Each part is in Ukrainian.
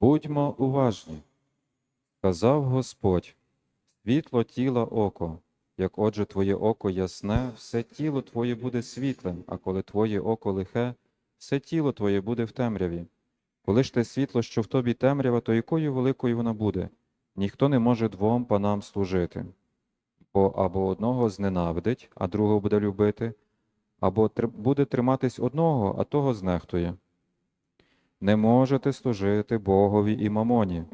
Будьмо уважні, сказав Господь, світло тіла око. Як отже твоє око ясне, все тіло твоє буде світлим, а коли твоє око лихе, все тіло твоє буде в темряві. Коли ж те світло, що в тобі темрява, то якою великою вона буде? Ніхто не може двом панам служити. Бо або одного зненавидить, а другого буде любити, або буде триматись одного, а того знехтує. Не можете служити Богові і мамоні.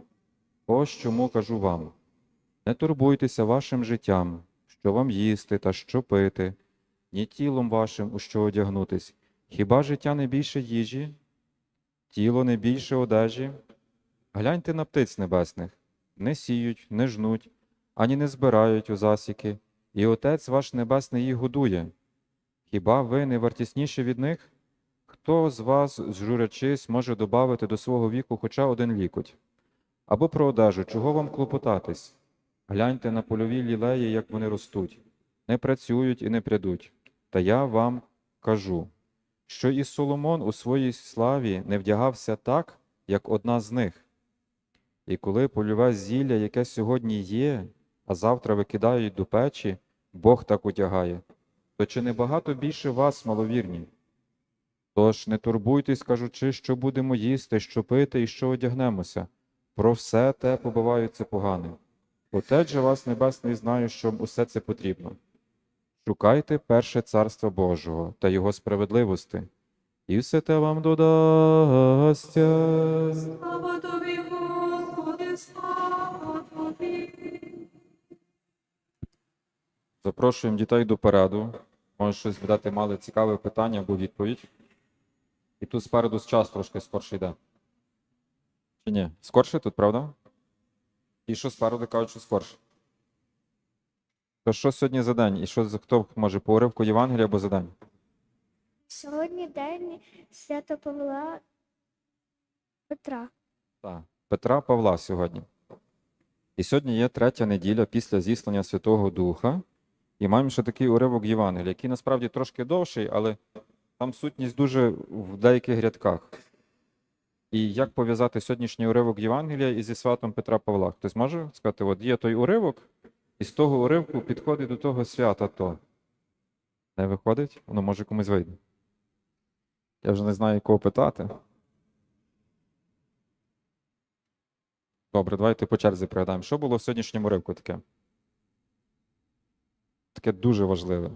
Ось чому кажу вам: не турбуйтеся вашим життям, що вам їсти та що пити, ні тілом вашим, у що одягнутись. Хіба життя не більше їжі, тіло не більше одежі? Гляньте на птиць небесних, не сіють, не жнуть, ані не збирають у засіки, і Отець ваш Небесний їх годує. Хіба ви не вартісніші від них? Хто з вас, зжурячись, може добавити до свого віку хоча один лікоть? Або про одежу, чого вам клопотатись? Гляньте на польові лілеї, як вони ростуть, не працюють і не прядуть. Та я вам кажу, що і Соломон у своїй славі не вдягався так, як одна з них. І коли польове зілля, яке сьогодні є, а завтра викидають до печі, Бог так одягає, то чи не багато більше вас, маловірні? Тож не турбуйтесь, кажучи, що будемо їсти, що пити і що одягнемося. Про все те побиваються погане. Отець же вас Небесний знає, що усе це потрібно. Шукайте перше царство Божого та Його справедливості, і все те вам додасться. Слава тобі, Господи, слава тобі. Запрошуємо дітей до параду. Може щось дати мали цікаве питання або відповідь. І тут спереду час трошки скорше йде. Чи ні? Скорше тут, правда? І що спереду кажуть, що скорше. То що сьогодні за день? І що за- хто може по уривку Євангелія або за день? Сьогодні день свято Павла Петра. Так. Петра Павла сьогодні. І сьогодні є третя неділя після зіслання Святого Духа. І маємо ще такий уривок Євангелія, який насправді трошки довший, але там сутність дуже в деяких рядках. І як пов'язати сьогоднішній уривок Євангелія із святом Петра Павла? Хтось може сказати, от є той уривок, і з того уривку підходить до того свята то. Не виходить? Воно може комусь вийде. Я вже не знаю, кого питати. Добре, давайте по черзі пригадаємо. Що було в сьогоднішньому уривку таке? Таке дуже важливе.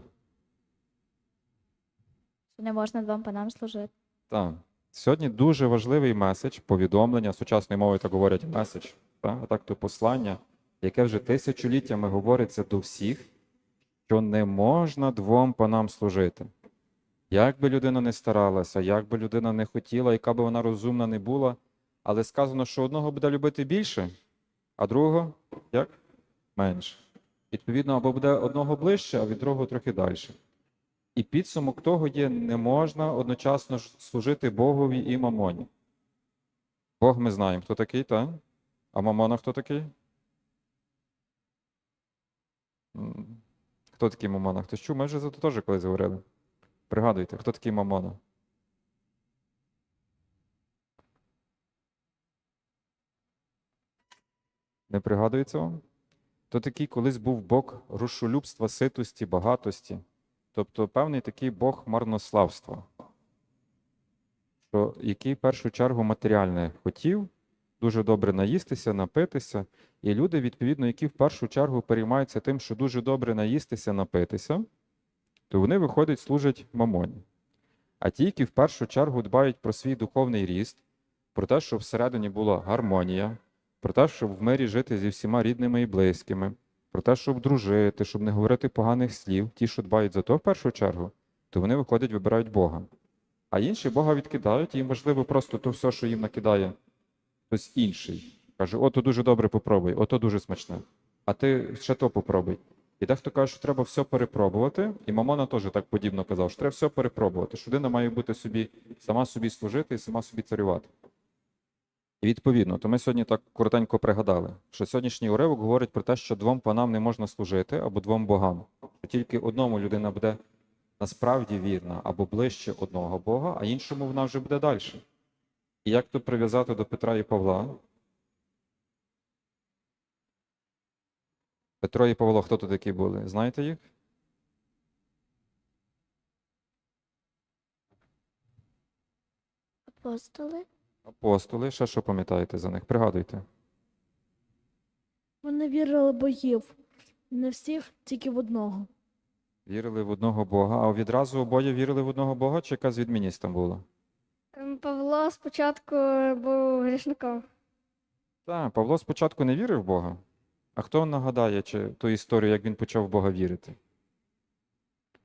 Що не можна двом панам служити. Так. Сьогодні дуже важливий меседж, повідомлення, сучасною мовою так говорять меседж, так? а так то послання, яке вже тисячоліттями говориться до всіх, що не можна двом панам служити. Як би людина не старалася, як би людина не хотіла, яка би вона розумна не була, але сказано, що одного буде любити більше, а другого як? Менше. Відповідно, або буде одного ближче, а від другого трохи далі. І підсумок того є, не можна одночасно служити Богові і мамоні. Бог ми знаємо, хто такий, так? А мамона хто такий? Хто такий мамона? Хтось чув? Ми вже за це теж колись говорили. Пригадуйте, хто такий мамона? Не пригадується вам? То такий колись був Бог рушолюбства, ситості, багатості. Тобто певний такий Бог марнославства, що який в першу чергу матеріальне хотів, дуже добре наїстися, напитися, і люди, відповідно, які в першу чергу переймаються тим, що дуже добре наїстися, напитися, то вони виходять, служать мамоні. А ті, які в першу чергу дбають про свій духовний ріст, про те, щоб всередині була гармонія, про те, щоб в мирі жити зі всіма рідними і близькими, про те, щоб дружити, щоб не говорити поганих слів, ті, що дбають за то в першу чергу, то вони виходять, вибирають Бога. А інші Бога відкидають, і їм важливо просто то все, що їм накидає хтось інший. Каже, ото дуже добре попробуй, ото дуже смачне. А ти ще то попробуй. І дехто каже, що треба все перепробувати, і Мамона теж так подібно казав, що треба все перепробувати, що людина має бути собі, сама собі служити і сама собі царювати. Відповідно, то ми сьогодні так коротенько пригадали, що сьогоднішній уривок говорить про те, що двом панам не можна служити або двом богам. Тільки одному людина буде насправді вірна або ближче одного Бога, а іншому вона вже буде далі. І як тут прив'язати до Петра і Павла? Петро і Павло, хто тут такі були? Знаєте їх? Апостоли. Апостоли, ще що пам'ятаєте за них? Пригадуйте. Вони вірили богів. Не всіх, тільки в одного. Вірили в одного Бога, а відразу обоє вірили в одного Бога, чи якась відмінність там була? Ем, Павло спочатку був грішником. Так, Павло спочатку не вірив в Бога. А хто нагадає чи ту історію, як він почав в Бога вірити?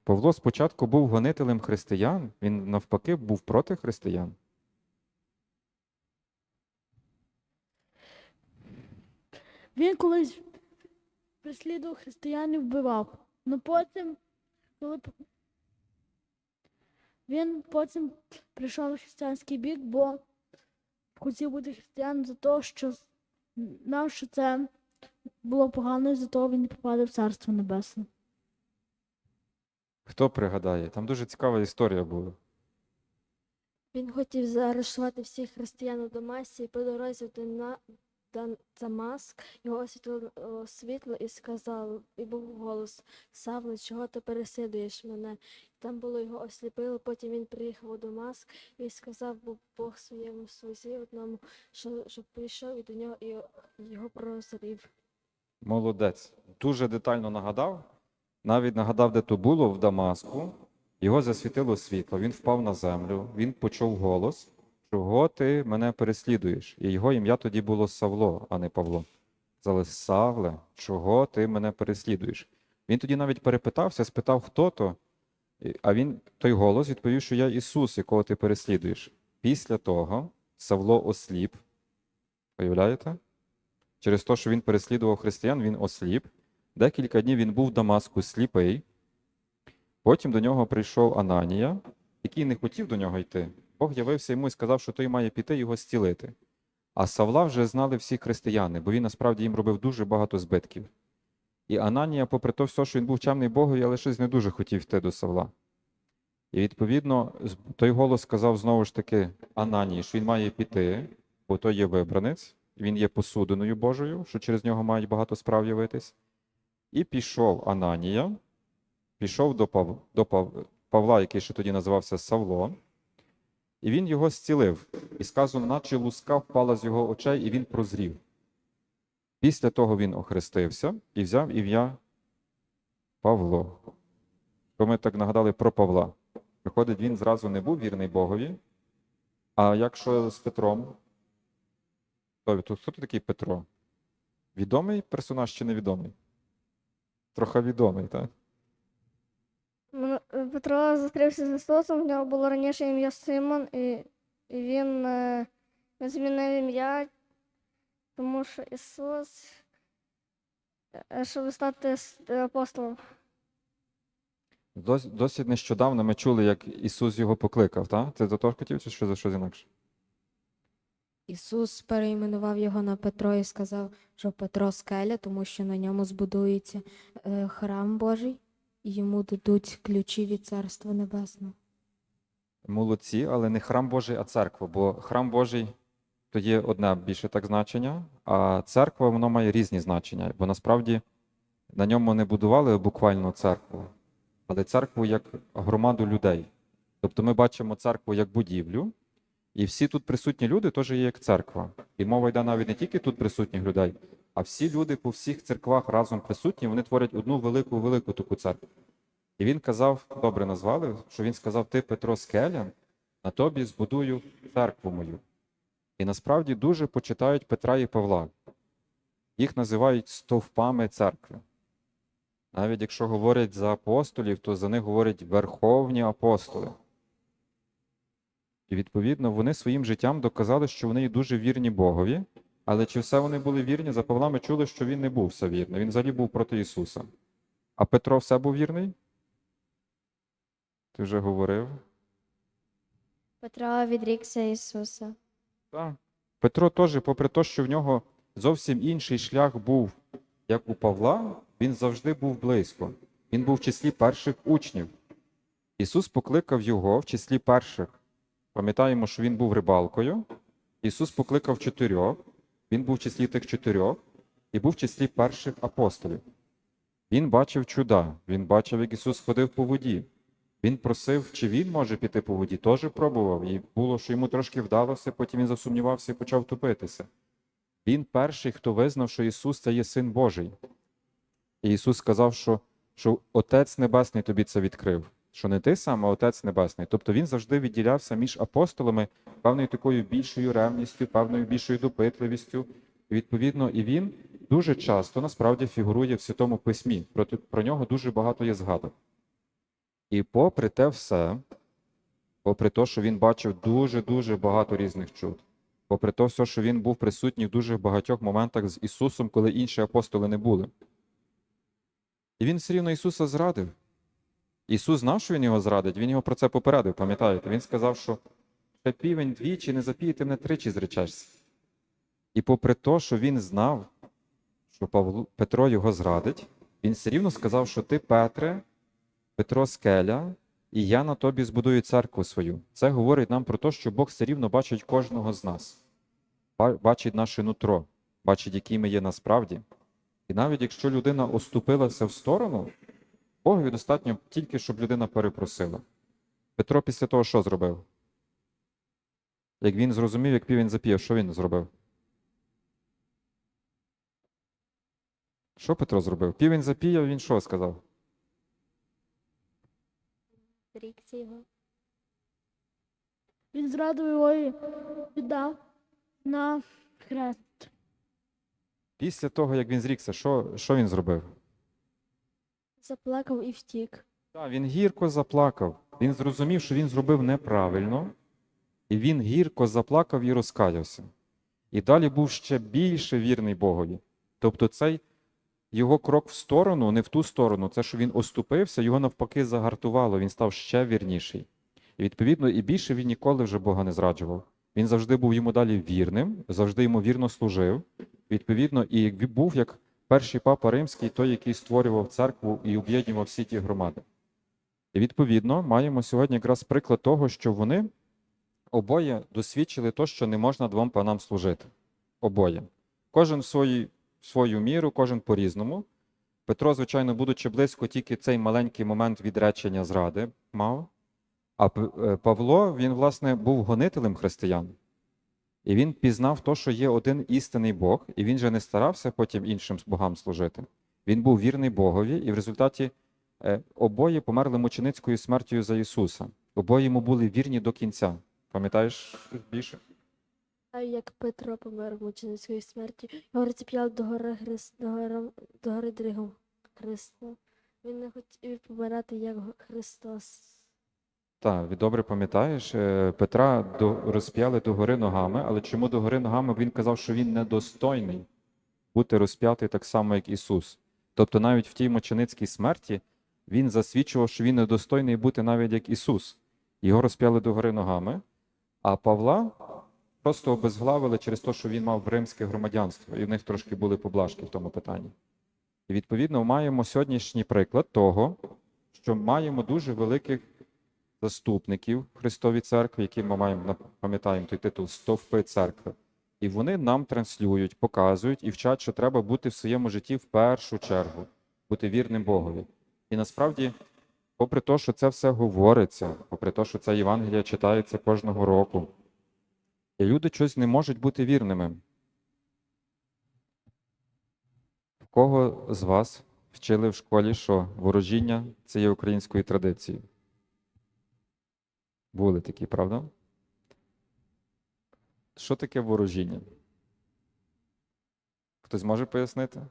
Павло спочатку був гонителем християн, він навпаки був проти християн. Він колись переслідував християн і вбивав. Ну потім, коли він потім прийшов на християнський бік, бо хотів бути християном за те, що знав, що це було погано, і за того він не попаде в Царство Небесне. Хто пригадає? Там дуже цікава історія була. Він хотів заарештувати всіх християн у Дамасі і по дорозі до на Дамаск його освітлило світло і сказав, і був голос Савле, чого ти переслідуєш мене? Там було його осліпило, потім він приїхав у Дамаск і сказав Бог своєму слузі одному, що, щоб прийшов і до нього і його прозрів. Молодець. Дуже детально нагадав. Навіть нагадав, де то було в Дамаску. Його засвітило світло, він впав на землю, він почув голос, чого ти мене переслідуєш. І його ім'я тоді було Савло, а не Павло. Сказали, Савле, чого ти мене переслідуєш? Він тоді навіть перепитався, спитав, хто то. А він, той голос, відповів, що я Ісус, якого ти переслідуєш. Після того Савло осліп. Уявляєте? Через те, що він переслідував християн, він осліп. Декілька днів він був в Дамаску сліпий. Потім до нього прийшов Ананія, який не хотів до нього йти. Бог явився йому і сказав, що той має піти його зцілити. А Савла вже знали всі християни, бо він насправді їм робив дуже багато збитків. І Ананія, попри те, все, що він був чемний Богові, але щось не дуже хотів йти до Савла. І відповідно, той голос сказав знову ж таки Ананії, що він має піти, бо той є вибранець, він є посудиною Божою, що через нього мають багато справ явитись. І пішов Ананія, пішов до, Пав... до Павла, який ще тоді називався Савло, і він його зцілив. І сказано, наче луска впала з його очей, і він прозрів. Після того він охрестився і взяв ім'я Павло. То ми так нагадали про Павла. Виходить, він зразу не був вірний Богові. А якщо з Петром, то то хто такий Петро? Відомий персонаж чи невідомий? Трохи відомий, так? М- Петро зустрівся з Ісусом, в нього було раніше ім'я Симон, і, і він е, змінив ім'я, тому що Ісус, е, щоб стати е, апостолом. Дос- Досить нещодавно ми чули, як Ісус його покликав, так? Ти за то хотів чи що за щось інакше? Ісус перейменував його на Петро і сказав, що Петро скеля, тому що на ньому збудується е, храм Божий, йому дадуть ключі від Царства Небесного. Молодці, але не храм Божий, а церква. Бо храм Божий то є одне більше так значення, а церква воно має різні значення. Бо насправді на ньому не будували буквально церкву, але церкву як громаду людей. Тобто ми бачимо церкву як будівлю, і всі тут присутні люди теж є як церква. І мова йде навіть не тільки тут присутніх людей, а всі люди по всіх церквах разом присутні, вони творять одну велику велику таку церкву. І він казав, добре назвали, що він сказав: Ти, Петро Скеля, на тобі збудую церкву мою. І насправді дуже почитають Петра і Павла. Їх називають стовпами церкви. Навіть якщо говорять за апостолів, то за них говорять верховні апостоли. І відповідно вони своїм життям доказали, що вони дуже вірні Богові. Але чи все вони були вірні? За Павла ми чули, що він не був все вірний. Він взагалі був проти Ісуса. А Петро все був вірний? Ти вже говорив. Петро відрікся Ісуса. Так. Петро теж, попри те, що в нього зовсім інший шлях був, як у Павла, він завжди був близько. Він був в числі перших учнів. Ісус покликав його в числі перших. Пам'ятаємо, що він був рибалкою, Ісус покликав чотирьох, Він був в числі тих чотирьох і був в числі перших апостолів. Він бачив чуда, він бачив, як Ісус ходив по воді. Він просив, чи він може піти по воді, теж пробував. І було, що йому трошки вдалося, потім він засумнівався і почав топитися. Він перший, хто визнав, що Ісус це є Син Божий. І Ісус сказав, що, що Отець Небесний тобі це відкрив, що не ти сам, а Отець Небесний. Тобто він завжди відділявся між апостолами певною такою більшою ревністю, певною більшою допитливістю. Відповідно, і він дуже часто насправді фігурує в Святому Письмі. Про, про нього дуже багато є згадок. І попри те все, попри те, що він бачив дуже-дуже багато різних чуд, попри те, все, що він був присутній в дуже багатьох моментах з Ісусом, коли інші апостоли не були. І він все рівно Ісуса зрадив. Ісус знав, що Він його зрадить, Він його про це попередив, пам'ятаєте? Він сказав, що ще півень двічі не запіє, ти мене тричі зречешся. І попри те, що він знав, що Павло, Петро його зрадить, він все рівно сказав, що ти, Петре, Петро скеля, і я на тобі збудую церкву свою. Це говорить нам про те, що Бог все рівно бачить кожного з нас, бачить наше нутро, бачить, які ми є насправді. І навіть якщо людина оступилася в сторону, Богові достатньо тільки, щоб людина перепросила. Петро після того що зробив? Як він зрозумів, як півень запіяв, що він зробив? Що Петро зробив? Півень запіяв, він що сказав? Зрікся його. Він зрадив його і віддав на хрест. Після того, як він зрікся, що, що він зробив? Заплакав і втік. Так, він гірко заплакав. Він зрозумів, що він зробив неправильно, і він гірко заплакав і розкаявся. І далі був ще більше вірний Богові. Тобто цей його крок в сторону, не в ту сторону, це, що він оступився, його навпаки загартувало, він став ще вірніший. І відповідно, і більше він ніколи вже Бога не зраджував. Він завжди був йому далі вірним, завжди йому вірно служив. Відповідно, і був як перший папа римський, той, який створював церкву і об'єднував всі ті громади. І відповідно маємо сьогодні якраз приклад того, що вони обоє досвідчили то, що не можна двом панам служити. Обоє. Кожен в свої, свою міру, кожен по-різному. Петро, звичайно, будучи близько, тільки цей маленький момент відречення зради мав. А е, Павло, він, власне, був гонителем християн. І він пізнав то, що є один істинний Бог, і він же не старався потім іншим богам служити. Він був вірний Богові, і в результаті е, обоє померли мученицькою смертю за Ісуса. Обоє йому були вірні до кінця. Пам'ятаєш більше? Як Петро помер мученицької смерті, його розіп'яли до гори Христ, до гори, до гори Дригом Христа. Він не хотів помирати як Христос. Так, добре пам'ятаєш, е, Петра розп'яли до гори ногами, але чому до гори ногами? Він казав, що він недостойний бути розп'ятий так само, як Ісус. Тобто навіть в тій мученицькій смерті він засвідчував, що він недостойний бути навіть як Ісус. Його розп'яли до гори ногами, а Павла просто обезглавили через те, що він мав римське громадянство, і в них трошки були поблажки в тому питанні. І відповідно маємо сьогоднішній приклад того, що маємо дуже великих заступників Христовій церкві, які ми маємо пам'ятаємо той титул Стовпи церкви. І вони нам транслюють, показують і вчать, що треба бути в своєму житті в першу чергу, бути вірним Богові. І насправді, попри те, що це все говориться, попри те, що це Євангелія читається кожного року, і люди щось не можуть бути вірними. Кого з вас вчили в школі, що ворожіння це є українською традицією? Були такі, правда? Що таке ворожіння? Хтось може пояснити?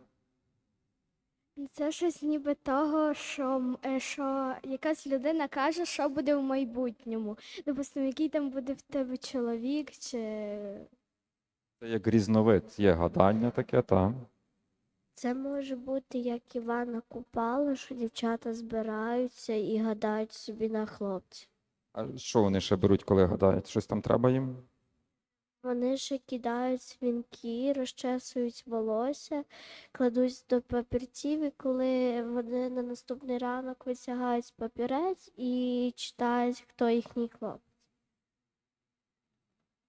Це щось ніби того, що, е, що якась людина каже, що буде в майбутньому. Допустимо, який там буде в тебе чоловік, чи Це як різновид. Є гадання таке, так. Це може бути як Івана Купала, що дівчата збираються і гадають собі на хлопців. А що вони ще беруть, коли гадають? Щось там треба їм? Вони ще кидають свінки, розчесують волосся, кладуть до папірців, і коли вони на наступний ранок витягають папірець і читають, хто їхній хлопець.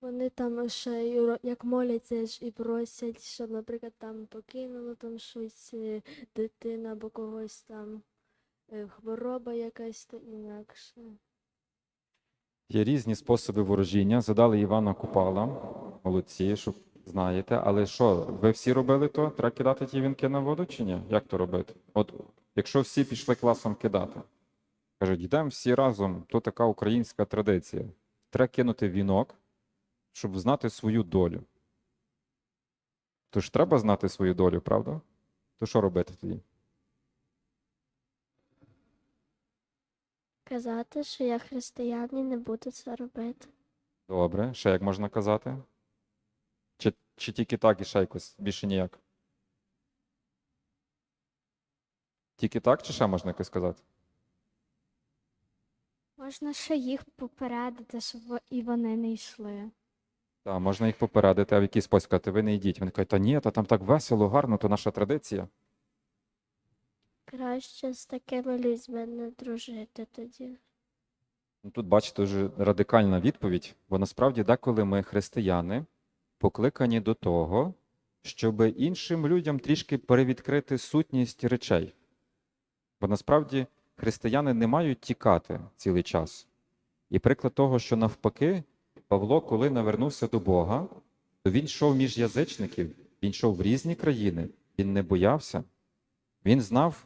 Вони там ще й ро- як моляться ж і просять, щоб, наприклад, там покинуло там щось е, дитина або когось там е, хвороба якась та інакше. Є різні способи ворожіння. Задали Івана Купала, молодці, щоб знаєте. Але що, ви всі робили то? Треба кидати ті вінки на воду чи ні? Як то робити? От якщо всі пішли класом кидати, кажуть, йдемо всі разом, то така українська традиція. Треба кинути вінок, щоб знати свою долю. Тож треба знати свою долю, правда? То що робити тоді? Казати, що я християнин, не буду це робити. Добре, ще як можна казати? Чи, чи тільки так і ще якось, більше ніяк? Тільки так, чи ще можна якось сказати? Можна ще їх попередити, щоб і вони не йшли. Так, можна їх попередити, а в якийсь спосіб сказати, ви не йдіть. Вони кажуть, та ні, та там так весело, гарно, то наша традиція. Краще з такими людьми не дружити тоді. Ну, Тут, бачите, вже радикальна відповідь, бо насправді деколи ми, християни, покликані до того, щоб іншим людям трішки перевідкрити сутність речей. Бо насправді християни не мають тікати цілий час. І приклад того, що навпаки, Павло, коли навернувся до Бога, то він йшов між язичників, він йшов в різні країни, він не боявся, він знав,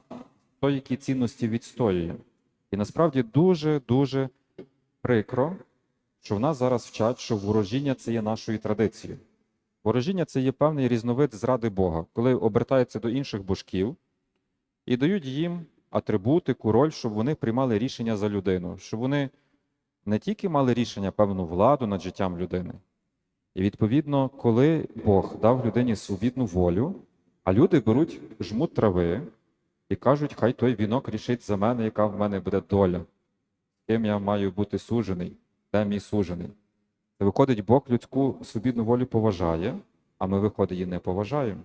хто які цінності відстоює. І насправді дуже-дуже прикро, що в нас зараз вчать, що ворожіння це є нашою традицією. Ворожіння це є певний різновид зради Бога, коли обертаються до інших божків і дають їм атрибутику, роль, щоб вони приймали рішення за людину, щоб вони не тільки мали рішення, певну владу над життям людини. І відповідно, коли Бог дав людині свобідну волю, а люди беруть жмут трави і кажуть, хай той вінок рішить за мене, яка в мене буде доля ким я маю бути сужений, де мій сужений. Це виходить, Бог людську свобідну волю поважає, а ми, виходить, її не поважаємо.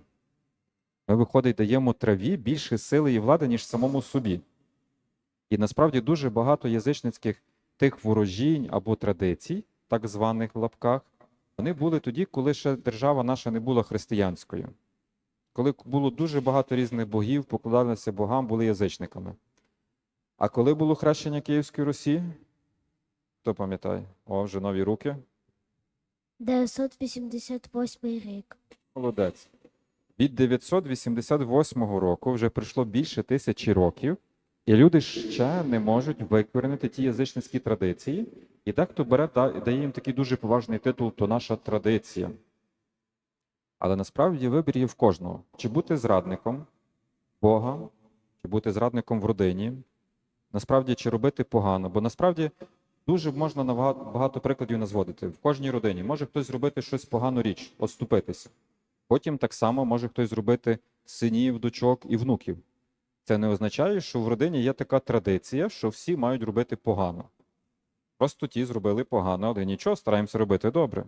Ми, виходить, даємо траві більше сили і влади, ніж самому собі. І насправді дуже багато язичницьких тих ворожінь або традицій, так званих в лапках, вони були тоді, коли ще держава наша не була християнською. Коли було дуже багато різних богів, покладалися богам, були язичниками. А коли було хрещення Київської Русі? Хто пам'ятає? О, вже нові руки. 988 рік. Молодець. Від 988 року вже пройшло більше тисячі років, і люди ще не можуть викорінити ті язичницькі традиції. І дехто бере, дає їм такий дуже поважний титул то наша традиція. Але насправді вибір є в кожного: чи бути зрадником Бога, чи бути зрадником в родині, насправді чи робити погано. Бо насправді дуже можна набагато багато прикладів назводити. В кожній родині може хтось зробити щось погану річ, оступитися. Потім так само може хтось зробити синів, дочок і внуків. Це не означає, що в родині є така традиція, що всі мають робити погано. Просто ті зробили погано, але нічого, стараємося робити добре.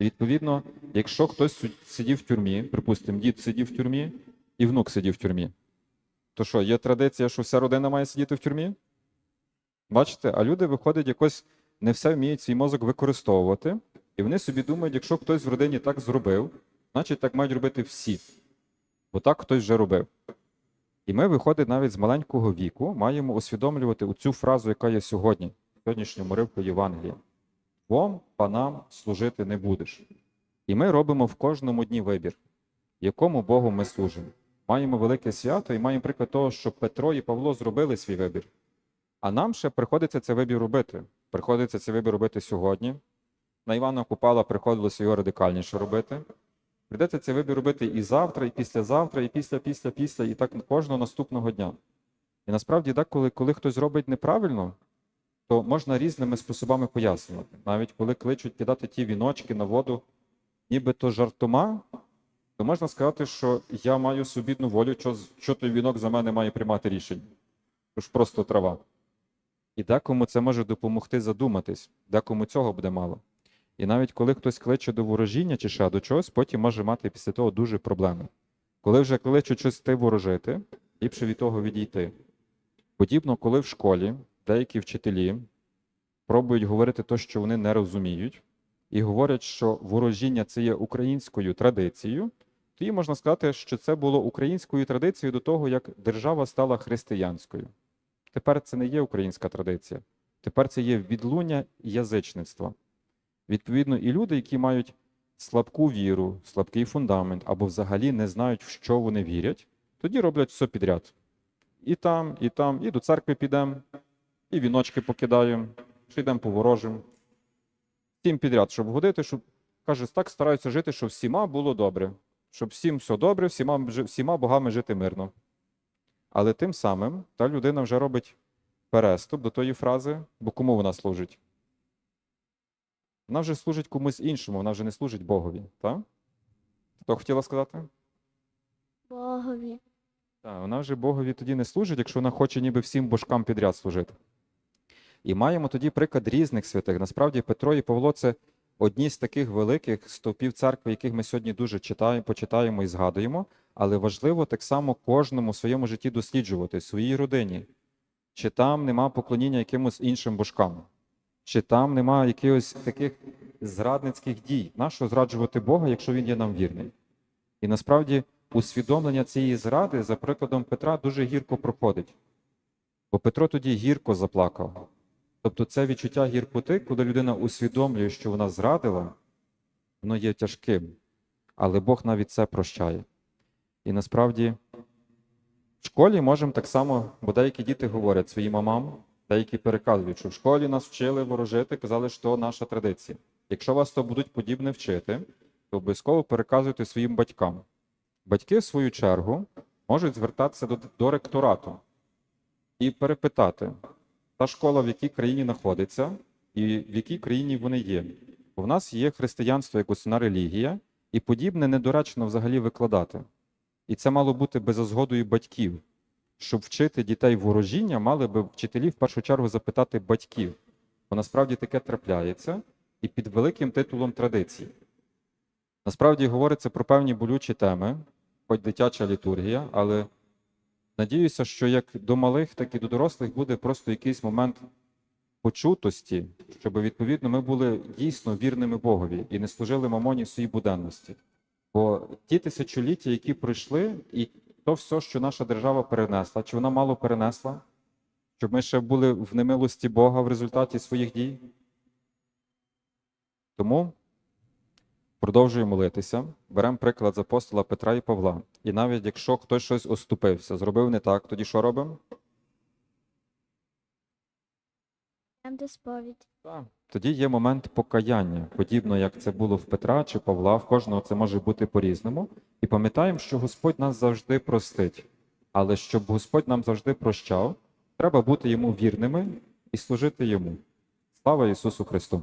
Відповідно, якщо хтось сидів в тюрмі, припустимо, дід сидів в тюрмі і внук сидів в тюрмі, то що, є традиція, що вся родина має сидіти в тюрмі? Бачите, а люди, виходить, якось не все вміють свій мозок використовувати, і вони собі думають, якщо хтось в родині так зробив, значить так мають робити всі. Бо так хтось вже робив. І ми, виходить, навіть з маленького віку маємо усвідомлювати оцю фразу, яка є сьогодні, в сьогоднішньому ривку Євангелія. Двом панам служити не будеш. І ми робимо в кожному дні вибір, якому Богу ми служимо. Маємо велике свято і маємо приклад того, що Петро і Павло зробили свій вибір. А нам ще приходиться цей вибір робити. Приходиться цей вибір робити сьогодні. На Івана Купала приходилося його радикальніше робити. Прийдеться цей вибір робити і завтра, і післязавтра, і після, після, після, і так кожного наступного дня. І насправді, деколи, коли хтось робить неправильно, то можна різними способами пояснювати. Навіть коли кличуть кидати ті віночки на воду, нібито жартома, то можна сказати, що я маю субідну волю, що, що той вінок за мене має приймати рішення. Це ж просто трава. І декому це може допомогти задуматись, декому цього буде мало. І навіть коли хтось кличе до ворожіння чи ще до чогось, потім може мати після того дуже проблеми. Коли вже кличуть щось ти ворожити, ліпше від того відійти. Подібно, коли в школі деякі вчителі пробують говорити те, що вони не розуміють, і говорять, що ворожіння це є українською традицією, тоді можна сказати, що це було українською традицією до того, як держава стала християнською. Тепер це не є українська традиція. Тепер це є відлуння язичництва. Відповідно, і люди, які мають слабку віру, слабкий фундамент або взагалі не знають, в що вони вірять, тоді роблять все підряд. І там, і там, і до церкви підемо, і віночки покидаємо, чи йдемо по ворожим. Всім підряд, щоб годити, щоб каже, так стараються жити, щоб всіма було добре, щоб всім все добре, всіма, всіма богами жити мирно. Але тим самим та людина вже робить переступ до тої фрази, бо кому вона служить? Вона вже служить комусь іншому, вона вже не служить Богові. Так? Хто хотіла сказати? Богові. Так, вона вже Богові тоді не служить, якщо вона хоче ніби всім божкам підряд служити. І маємо тоді приклад різних святих. Насправді Петро і Павло це одні з таких великих стовпів церкви, яких ми сьогодні дуже читаємо, почитаємо і згадуємо. Але важливо так само кожному в своєму житті досліджувати, своїй родині. Чи там нема поклоніння якимось іншим божкам, чи там нема якихось таких зрадницьких дій. Нащо зраджувати Бога, якщо він є нам вірний? І насправді усвідомлення цієї зради, за прикладом Петра, дуже гірко проходить. Бо Петро тоді гірко заплакав. Тобто це відчуття гіркоти, коли людина усвідомлює, що вона зрадила, воно є тяжким. Але Бог навіть це прощає. І насправді в школі можемо так само, бо деякі діти говорять своїм мамам, деякі переказують, що в школі нас вчили ворожити, казали, що наша традиція. Якщо вас то будуть подібне вчити, то обов'язково переказуйте своїм батькам. Батьки, в свою чергу, можуть звертатися до, до ректорату і перепитати, та школа в якій країні знаходиться і в якій країні вони є. В нас є християнство як основна релігія, і подібне недоречно взагалі викладати. І це мало бути без згодою батьків. Щоб вчити дітей ворожіння, мали би вчителі в першу чергу запитати батьків. Бо насправді таке трапляється і під великим титулом традиції. Насправді говориться про певні болючі теми, хоч дитяча літургія, але надіюся, що як до малих, так і до дорослих буде просто якийсь момент почутості, щоб відповідно ми були дійсно вірними Богові і не служили мамоні в своїй буденності. Бо ті тисячоліття, які пройшли, і то все, що наша держава перенесла, чи вона мало перенесла, щоб ми ще були в немилості Бога в результаті своїх дій. Тому продовжуємо молитися, беремо приклад з апостола Петра і Павла. І навіть якщо хтось щось оступився, зробив не так, тоді що робимо? До сповідь. Так. Тоді є момент покаяння, подібно як це було в Петра чи Павла, в кожного це може бути по-різному. І пам'ятаємо, що Господь нас завжди простить. Але щоб Господь нам завжди прощав, треба бути йому вірними і служити йому. Слава Ісусу Христу!